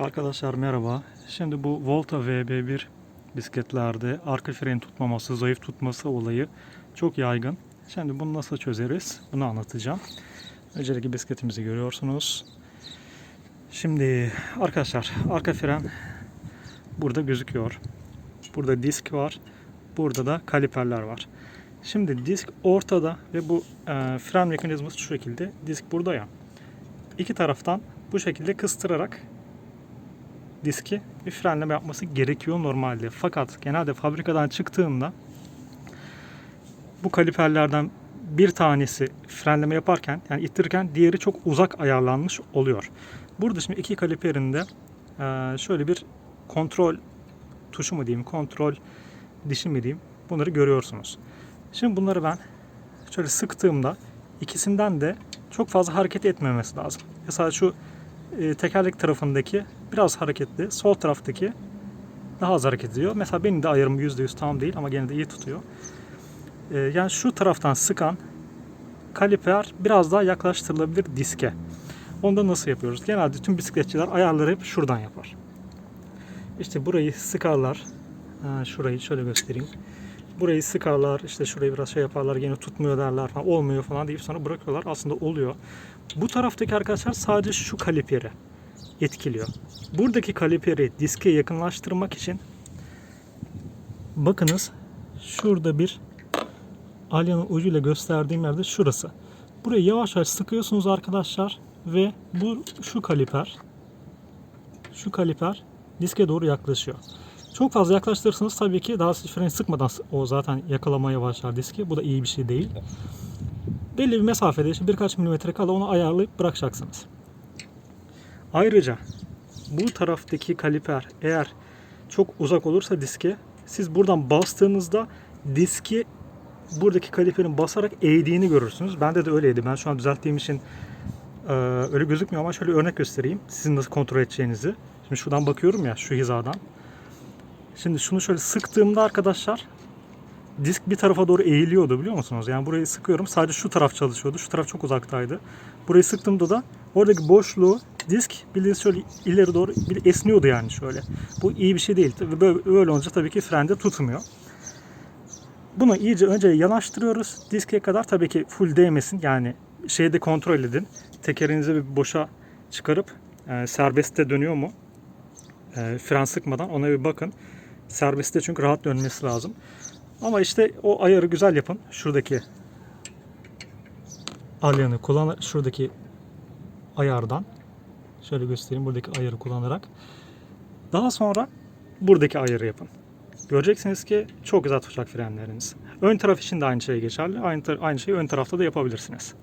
Arkadaşlar merhaba. Şimdi bu Volta VB1 bisikletlerde arka freni tutmaması, zayıf tutması olayı çok yaygın. Şimdi bunu nasıl çözeriz? Bunu anlatacağım. Öncelikle bisikletimizi görüyorsunuz. Şimdi arkadaşlar arka fren burada gözüküyor. Burada disk var. Burada da kaliperler var. Şimdi disk ortada ve bu e, fren mekanizması şu şekilde. Disk burada ya. İki taraftan bu şekilde kıstırarak diski bir frenleme yapması gerekiyor normalde. Fakat genelde fabrikadan çıktığında bu kaliperlerden bir tanesi frenleme yaparken yani ittirirken diğeri çok uzak ayarlanmış oluyor. Burada şimdi iki kaliperinde eee, şöyle bir kontrol tuşu mu diyeyim, kontrol dişi mi diyeyim bunları görüyorsunuz. Şimdi bunları ben şöyle sıktığımda ikisinden de çok fazla hareket etmemesi lazım. Mesela şu e, tekerlek tarafındaki biraz hareketli, sol taraftaki daha az hareket ediyor. Mesela benim de ayarım %100 tam değil ama gene de iyi tutuyor. E, yani şu taraftan sıkan kaliper biraz daha yaklaştırılabilir diske. Onu da nasıl yapıyoruz? Genelde tüm bisikletçiler ayarları hep şuradan yapar. İşte burayı sıkarlar. Şurayı şöyle göstereyim. Burayı sıkarlar, işte şurayı biraz şey yaparlar, gene tutmuyor derler falan, olmuyor falan deyip sonra bırakıyorlar. Aslında oluyor. Bu taraftaki arkadaşlar sadece şu kaliperi etkiliyor. Buradaki kaliperi diske yakınlaştırmak için bakınız şurada bir alyanın ucuyla gösterdiğim yerde şurası. Burayı yavaş yavaş sıkıyorsunuz arkadaşlar ve bu şu kaliper şu kaliper diske doğru yaklaşıyor. Çok fazla yaklaştırırsanız tabii ki daha freni sıkmadan o zaten yakalamaya başlar diski. Bu da iyi bir şey değil. Belli bir mesafede işte birkaç milimetre kala onu ayarlayıp bırakacaksınız. Ayrıca bu taraftaki kaliper eğer çok uzak olursa diske siz buradan bastığınızda diski buradaki kaliperin basarak eğdiğini görürsünüz. Bende de öyleydi. Ben şu an düzelttiğim için e, öyle gözükmüyor ama şöyle örnek göstereyim. Sizin nasıl kontrol edeceğinizi. Şimdi şuradan bakıyorum ya şu hizadan. Şimdi şunu şöyle sıktığımda arkadaşlar disk bir tarafa doğru eğiliyordu biliyor musunuz? Yani burayı sıkıyorum sadece şu taraf çalışıyordu. Şu taraf çok uzaktaydı. Burayı sıktığımda da oradaki boşluğu disk bildiğiniz şöyle ileri doğru bir esniyordu yani şöyle. Bu iyi bir şey değil. Tabii Böyle, böyle olunca tabii ki frende tutmuyor. Bunu iyice önce yanaştırıyoruz. Diske kadar tabii ki full değmesin. Yani şeyde kontrol edin. Tekerinizi bir boşa çıkarıp e, serbestte dönüyor mu? E, fren sıkmadan ona bir bakın. Serbestte çünkü rahat dönmesi lazım. Ama işte o ayarı güzel yapın. Şuradaki alyanı kullan şuradaki ayardan şöyle göstereyim buradaki ayarı kullanarak daha sonra buradaki ayarı yapın. Göreceksiniz ki çok güzel tutacak frenleriniz. Ön taraf için de aynı şey geçerli. Aynı, aynı şeyi ön tarafta da yapabilirsiniz.